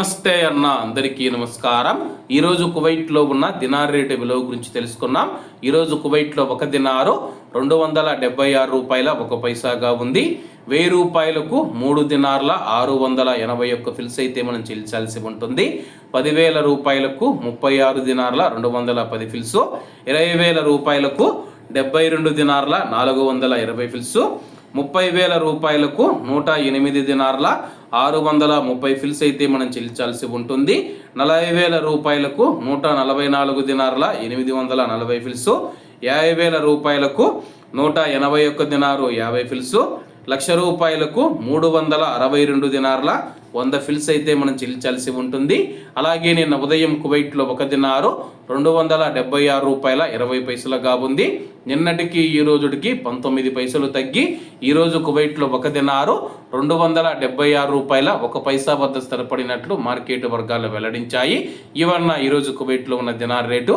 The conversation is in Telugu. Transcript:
నమస్తే అన్న అందరికీ నమస్కారం. ఈరోజు కువైట్లో ఉన్న దినార్ రేటు విలువ గురించి తెలుసుకున్నాం. ఈరోజు కువైట్లో ఒక దినారు రెండు వందల డెబ్బై ఆరు రూపాయల ఒక పైసాగా ఉంది. వెయ్యి రూపాయలకు మూడు దినార్ల ఆరు వందల ఎనభై ఒక్క ఫిల్స్ అయితే మనం చెల్లించాల్సి ఉంటుంది. పదివేల రూపాయలకు ముప్పై ఆరు దినార్ల రెండు వందల పది ఫిల్స్. ఇరవై వేల రూపాయలకు డెబ్బై రెండు దినార్ల నాలుగు వందల ఇరవై ఫిల్స్. ముప్పై వేల రూపాయలకు నూట ఎనిమిది దినార్ల ఆరు వందల ముప్పై ఫిల్స్ అయితే మనం చెల్లించాల్సి ఉంటుంది. నలభై వేల రూపాయలకు నూట నలభై నాలుగు దినార్ల ఎనిమిది వందల నలభై ఫిల్స్. యాభై వేల రూపాయలకు నూట ఎనభై ఒక్క దినారు యాభై ఫిల్స్. లక్ష రూపాయలకు మూడు వందల అరవై రెండు దినార్ల వంద ఫిల్స్ అయితే మనం చెల్లించాల్సి ఉంటుంది. అలాగే నిన్న ఉదయం కువైట్లో ఒక దినారు రెండు వందల డెబ్బై ఆరు రూపాయల ఇరవై పైసలుగా ఉంది. నిన్నటికి ఈ రోజుకి పంతొమ్మిది పైసలు తగ్గి ఈరోజు కువైట్లో ఒక దినారు రెండు వందల డెబ్బై ఆరు రూపాయల ఒక పైసా వద్ద స్థిరపడినట్లు మార్కెట్ వర్గాలు వెల్లడించాయి. ఇవన్న ఈరోజు కువైట్లో ఉన్న దినార్ రేటు